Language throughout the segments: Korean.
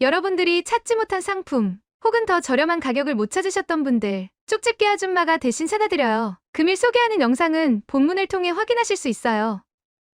여러분들이 찾지 못한 상품 혹은 더 저렴한 가격을 못 찾으셨던 분들 쪽집게 아줌마가 대신 찾아드려요. 금일 소개하는 영상은 본문을 통해 확인하실 수 있어요.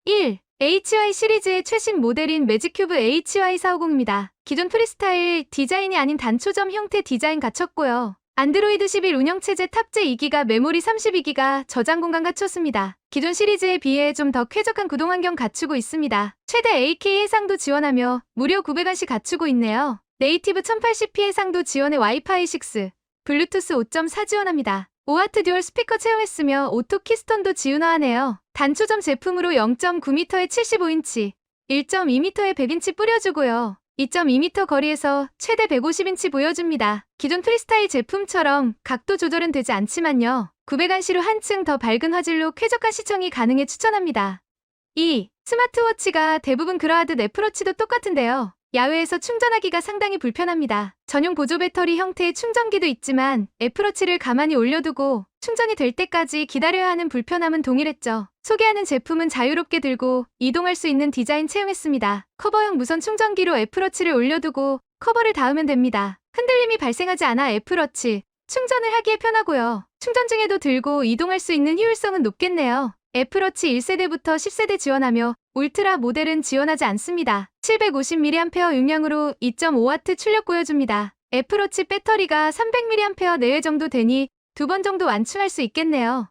1. HY 시리즈의 최신 모델인 매직큐브 HY450입니다. 기존 프리스타일 디자인이 아닌 단초점 형태 디자인 갖췄고요. 안드로이드 11 운영체제 탑재 2기가 메모리 32기가 저장 공간 갖췄습니다. 기존 시리즈에 비해 좀 더 쾌적한 구동 환경 갖추고 있습니다. 최대 8K 해상도 지원하며 무료 900원씩 갖추고 있네요. 네이티브 1080p 해상도 지원의 와이파이 6, 블루투스 5.4 지원합니다. 5와트 듀얼 스피커 채용했으며 오토 키스톤도 지운화하네요. 단초점 제품으로 0.9m에 75인치, 1.2m에 100인치 뿌려주고요. 2.2m 거리에서 최대 150인치 보여줍니다. 기존 프리스타일 제품처럼 각도 조절은 되지 않지만요. 900안시로 한층 더 밝은 화질로 쾌적한 시청이 가능해 추천합니다. 2. 스마트워치가 대부분 그러하듯 애플워치도 똑같은데요. 야외에서 충전하기가 상당히 불편합니다. 전용 보조 배터리 형태의 충전기도 있지만 애플워치를 가만히 올려두고 충전이 될 때까지 기다려야 하는 불편함은 동일했죠. 소개하는 제품은 자유롭게 들고 이동할 수 있는 디자인 채용했습니다. 커버형 무선 충전기로 애플워치를 올려두고 커버를 닿으면 됩니다. 흔들림이 발생하지 않아 애플워치 충전을 하기에 편하고요. 충전 중에도 들고 이동할 수 있는 효율성은 높겠네요. 애플워치 1세대부터 10세대 지원하며 울트라 모델은 지원하지 않습니다. 750mAh 용량으로 2.5W 출력 보여줍니다. 애플워치 배터리가 300mAh 내외 정도 되니 두 번 정도 완충할 수 있겠네요.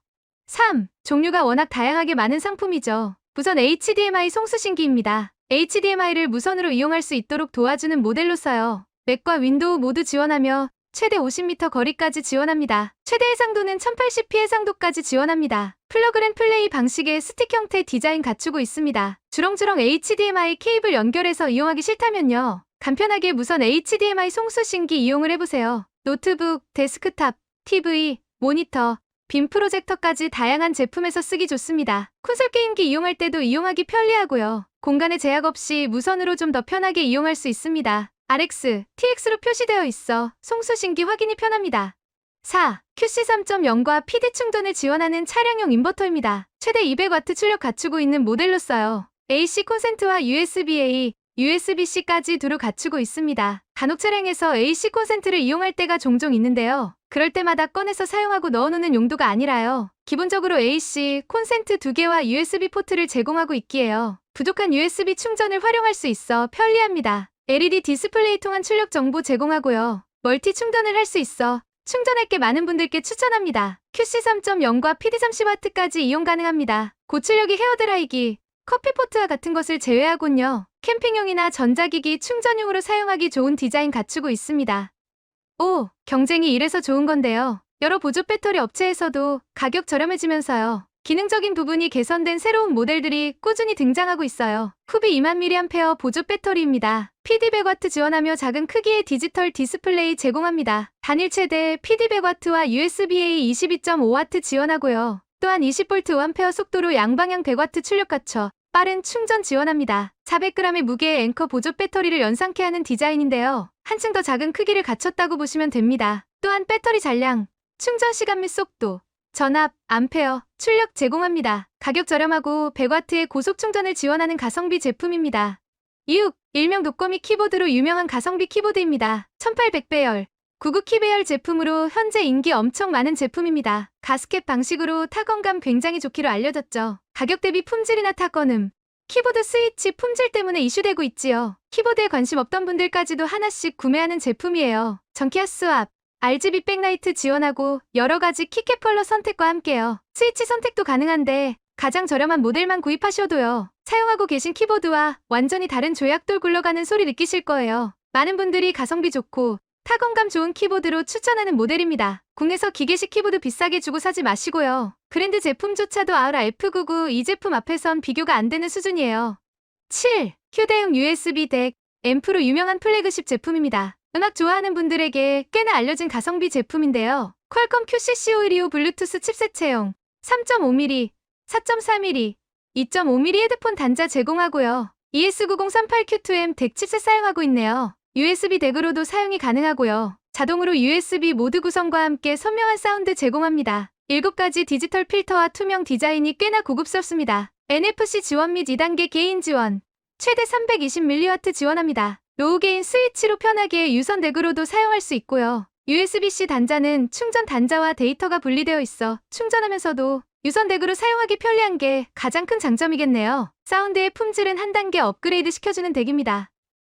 3. 종류가 워낙 다양하게 많은 상품이죠. 무선 HDMI 송수신기입니다. HDMI를 무선으로 이용할 수 있도록 도와주는 모델로서요. 맥과 윈도우 모두 지원하며 최대 50m 거리까지 지원합니다. 최대 해상도는 1080p 해상도까지 지원합니다. 플러그앤 플레이 방식의 스틱 형태 디자인 갖추고 있습니다. 주렁주렁 HDMI 케이블 연결해서 이용하기 싫다면요. 간편하게 무선 HDMI 송수신기 이용을 해보세요. 노트북, 데스크탑, TV, 모니터, 빔 프로젝터까지 다양한 제품에서 쓰기 좋습니다. 콘솔 게임기 이용할 때도 이용하기 편리하고요. 공간에 제약 없이 무선으로 좀 더 편하게 이용할 수 있습니다. RX, TX로 표시되어 있어 송수신기 확인이 편합니다. 4. QC3.0과 PD 충전을 지원하는 차량용 인버터입니다. 최대 200W 출력 갖추고 있는 모델로서요. AC 콘센트와 USB-A, USB-C까지 두루 갖추고 있습니다. 간혹 차량에서 AC 콘센트를 이용할 때가 종종 있는데요. 그럴 때마다 꺼내서 사용하고 넣어놓는 용도가 아니라요. 기본적으로 AC, 콘센트 2개와 USB 포트를 제공하고 있기에요. 부족한 USB 충전을 활용할 수 있어 편리합니다. LED 디스플레이 통한 출력 정보 제공하고요. 멀티 충전을 할 수 있어 충전할 게 많은 분들께 추천합니다. QC3.0과 PD30W까지 이용 가능합니다. 고출력이 헤어드라이기, 커피포트와 같은 것을 제외하곤요. 캠핑용이나 전자기기 충전용으로 사용하기 좋은 디자인 갖추고 있습니다. 5. 경쟁이 이래서 좋은 건데요. 여러 보조 배터리 업체에서도 가격 저렴해지면서요. 기능적인 부분이 개선된 새로운 모델들이 꾸준히 등장하고 있어요. 후비 2만 mAh 보조 배터리입니다. PD 100W 지원하며 작은 크기의 디지털 디스플레이 제공합니다. 단일 최대 PD 100W와 USB-A 22.5W 지원하고요. 또한 20V 5A 속도로 양방향 100W 출력 갖춰 빠른 충전 지원합니다. 400g의 무게의 앵커 보조 배터리를 연상케 하는 디자인인데요. 한층 더 작은 크기를 갖췄다고 보시면 됩니다. 또한 배터리 잔량, 충전 시간 및 속도, 전압, 암페어, 출력 제공합니다. 가격 저렴하고 100W의 고속 충전을 지원하는 가성비 제품입니다. 6. 일명 독거미 키보드로 유명한 가성비 키보드입니다. 1800배열, 99키 배열 제품으로 현재 인기 엄청 많은 제품입니다. 가스켓 방식으로 타건감 굉장히 좋기로 알려졌죠. 가격 대비 품질이나 타건음, 키보드 스위치 품질 때문에 이슈되고 있지요. 키보드에 관심 없던 분들까지도 하나씩 구매하는 제품이에요. 전키아 스왑, RGB 백라이트 지원하고 여러 가지 키캡 컬러 선택과 함께요. 스위치 선택도 가능한데 가장 저렴한 모델만 구입하셔도요. 사용하고 계신 키보드와 완전히 다른 조약돌 굴러가는 소리 느끼실 거예요. 많은 분들이 가성비 좋고 타건감 좋은 키보드로 추천하는 모델입니다. 국내서 기계식 키보드 비싸게 주고 사지 마시고요. 그랜드 제품조차도 아우라 F99 이 제품 앞에선 비교가 안 되는 수준이에요. 7. 휴대용 USB 덱, 앰프로 유명한 플래그십 제품입니다. 음악 좋아하는 분들에게 꽤나 알려진 가성비 제품인데요. 퀄컴 QCC512 블루투스 칩셋 채용, 3.5mm, 4.4mm, 2.5mm 헤드폰 단자 제공하고요. E ES9038Q2M 덱 칩셋 사용하고 있네요. USB 덱으로도 사용이 가능하고요. 자동으로 USB 모드 구성과 함께 선명한 사운드 제공합니다. 7가지 디지털 필터와 투명 디자인이 꽤나 고급스럽습니다. NFC 지원 및 2단계 개인 지원, 최대 320mW 지원합니다. 로우 게인 스위치로 편하게 유선 덱으로도 사용할 수 있고요. USB-C 단자는 충전 단자와 데이터가 분리되어 있어 충전하면서도 유선 덱으로 사용하기 편리한 게 가장 큰 장점이겠네요. 사운드의 품질은 한 단계 업그레이드 시켜주는 덱입니다.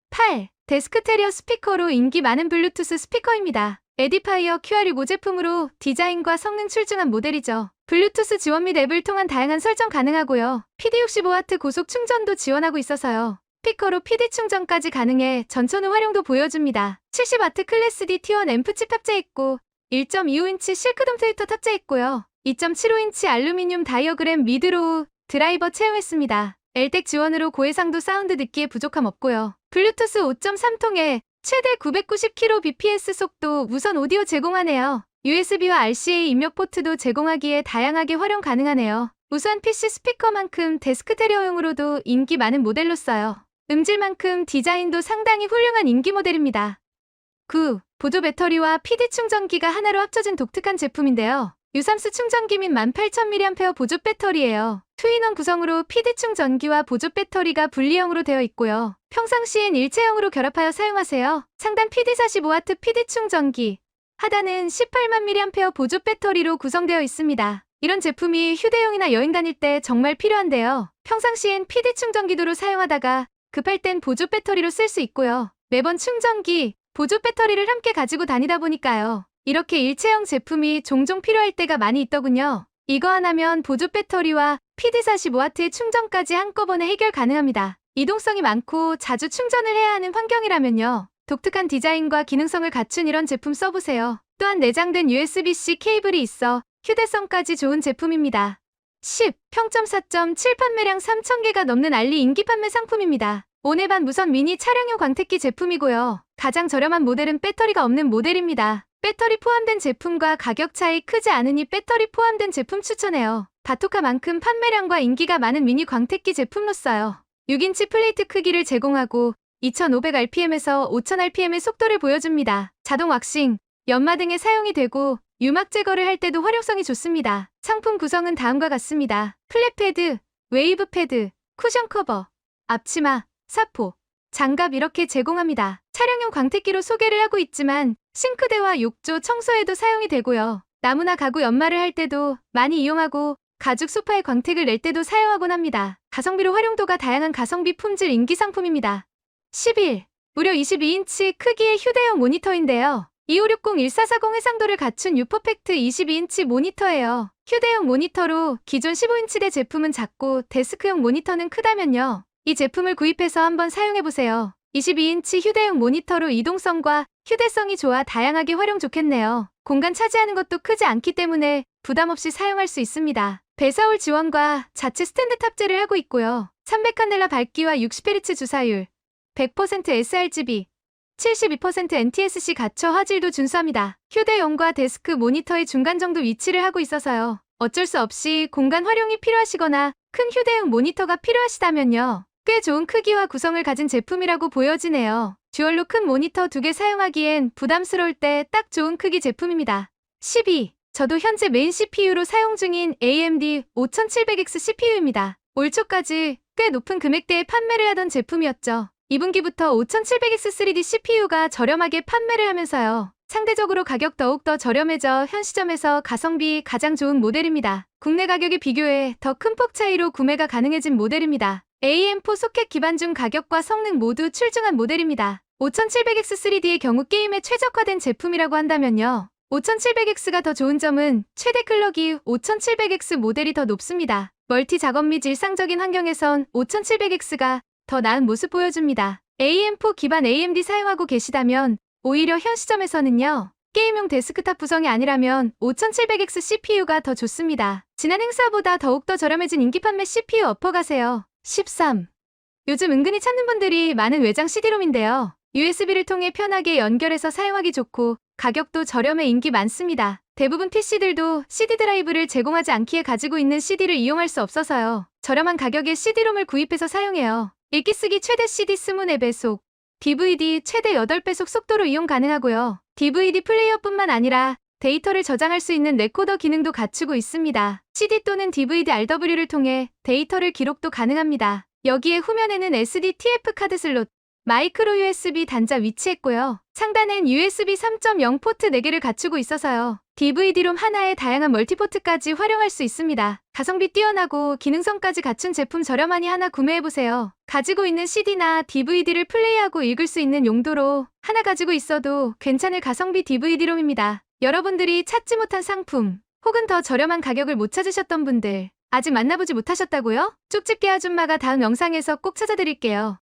8. 데스크테리어 스피커로 인기 많은 블루투스 스피커입니다. 에디파이어 QR65 제품으로 디자인과 성능 출중한 모델이죠. 블루투스 지원 및 앱을 통한 다양한 설정 가능하고요. PD65W 고속 충전도 지원하고 있어서요. 스피커로 PD 충전까지 가능해 전천후 활용도 보여줍니다. 70W 클래스 D T1 앰프 칩 탑재했고 1.25인치 실크돔 트위터 탑재했고요. 2.75인치 알루미늄 다이어그램 미드로우 드라이버 채용했습니다. 엘텍 지원으로 고해상도 사운드 듣기에 부족함 없고요. 블루투스 5.3통에 최대 990kbps 속도 무선 오디오 제공하네요. USB와 RCA 입력 포트도 제공하기에 다양하게 활용 가능하네요. 우선 PC 스피커만큼 데스크테리어용으로도 인기 많은 모델로 써요. 음질만큼 디자인도 상당히 훌륭한 인기 모델입니다. 9. 보조 배터리와 PD 충전기가 하나로 합쳐진 독특한 제품인데요. 유삼수 충전기 및 18,000mAh 보조 배터리예요. 투인원 구성으로 PD 충전기와 보조 배터리가 분리형으로 되어 있고요. 평상시엔 일체형으로 결합하여 사용하세요. 상단 PD45W PD 충전기, 하단은 18만 mAh 보조 배터리로 구성되어 있습니다. 이런 제품이 휴대용이나 여행 다닐 때 정말 필요한데요. 평상시엔 PD 충전기도로 사용하다가 급할 땐 보조 배터리로 쓸 수 있고요. 매번 충전기, 보조 배터리를 함께 가지고 다니다 보니까요. 이렇게 일체형 제품이 종종 필요할 때가 많이 있더군요. 이거 하나면 보조 배터리와 PD45W의 충전까지 한꺼번에 해결 가능합니다. 이동성이 많고 자주 충전을 해야 하는 환경이라면요. 독특한 디자인과 기능성을 갖춘 이런 제품 써보세요. 또한 내장된 USB-C 케이블이 있어 휴대성까지 좋은 제품입니다. 10. 평점 4.7 판매량 3,000개가 넘는 알리 인기 판매 상품입니다. 오네반 무선 미니 차량용 광택기 제품이고요. 가장 저렴한 모델은 배터리가 없는 모델입니다. 배터리 포함된 제품과 가격 차이 크지 않으니 배터리 포함된 제품 추천해요. 다토카만큼 판매량과 인기가 많은 미니 광택기 제품로써요. 6인치 플레이트 크기를 제공하고 2500rpm에서 5000rpm의 속도를 보여줍니다. 자동 왁싱, 연마 등에 사용이 되고 유막 제거를 할 때도 활용성이 좋습니다. 상품 구성은 다음과 같습니다. 플랫 패드, 웨이브 패드, 쿠션 커버, 앞치마, 사포, 장갑 이렇게 제공합니다. 차량용 광택기로 소개를 하고 있지만 싱크대와 욕조 청소에도 사용이 되고요. 나무나 가구 연마를 할 때도 많이 이용하고 가죽 소파에 광택을 낼 때도 사용하곤 합니다. 가성비로 활용도가 다양한 가성비 품질 인기 상품입니다. 11. 무려 22인치 크기의 휴대용 모니터인데요. 2560-1440 해상도를 갖춘 유퍼펙트 22인치 모니터예요. 휴대용 모니터로 기존 15인치대 제품은 작고 데스크용 모니터는 크다면요. 이 제품을 구입해서 한번 사용해보세요. 22인치 휴대용 모니터로 이동성과 휴대성이 좋아 다양하게 활용 좋겠네요. 공간 차지하는 것도 크지 않기 때문에 부담 없이 사용할 수 있습니다. 배사올 지원과 자체 스탠드 탑재를 하고 있고요. 300칸델라 밝기와 60Hz 주사율, 100% sRGB, 72% NTSC 가처 화질도 준수합니다. 휴대용과 데스크 모니터의 중간 정도 위치를 하고 있어서요. 어쩔 수 없이 공간 활용이 필요하시거나 큰 휴대용 모니터가 필요하시다면요. 꽤 좋은 크기와 구성을 가진 제품이라고 보여지네요. 듀얼로 큰 모니터 두 개 사용하기엔 부담스러울 때 딱 좋은 크기 제품입니다. 12. 저도 현재 메인 CPU로 사용 중인 AMD 5700X CPU입니다. 올 초까지 꽤 높은 금액대에 판매를 하던 제품이었죠. 2분기부터 5700X 3D CPU가 저렴하게 판매를 하면서요. 상대적으로 가격 더욱더 저렴해져 현 시점에서 가성비 가장 좋은 모델입니다. 국내 가격에 비교해 더 큰 폭 차이로 구매가 가능해진 모델입니다. AM4 소켓 기반 중 가격과 성능 모두 출중한 모델입니다. 5700X 3D의 경우 게임에 최적화된 제품이라고 한다면요. 5700X가 더 좋은 점은 최대 클럭이 5700X 모델이 더 높습니다. 멀티 작업 및 일상적인 환경에선 5700X가 더 나은 모습 보여줍니다. AM4 기반 AMD 사용하고 계시다면 오히려 현 시점에서는요. 게임용 데스크탑 구성이 아니라면 5700X CPU가 더 좋습니다. 지난 행사보다 더욱더 저렴해진 인기 판매 CPU 엎어가세요. 13. 요즘 은근히 찾는 분들이 많은 외장 CD롬인데요. USB를 통해 편하게 연결해서 사용하기 좋고 가격도 저렴해 인기 많습니다. 대부분 PC들도 CD 드라이브를 제공하지 않기에 가지고 있는 CD를 이용할 수 없어서요. 저렴한 가격에 CD롬을 구입해서 사용해요. 읽기 쓰기 최대 CD 24배속, DVD 최대 8배속 속도로 이용 가능하고요. DVD 플레이어뿐만 아니라 데이터를 저장할 수 있는 레코더 기능도 갖추고 있습니다. CD 또는 DVD RW를 통해 데이터를 기록도 가능합니다. 여기에 후면에는 SD TF 카드 슬롯, 마이크로 USB 단자 위치했고요. 상단엔 USB 3.0 포트 4개를 갖추고 있어서요. DVD롬 하나에 다양한 멀티포트까지 활용할 수 있습니다. 가성비 뛰어나고 기능성까지 갖춘 제품 저렴하니 하나 구매해보세요. 가지고 있는 CD나 DVD를 플레이하고 읽을 수 있는 용도로 하나 가지고 있어도 괜찮을 가성비 DVD롬입니다. 여러분들이 찾지 못한 상품 혹은 더 저렴한 가격을 못 찾으셨던 분들 아직 만나보지 못하셨다고요? 쪽집게 아줌마가 다음 영상에서 꼭 찾아드릴게요.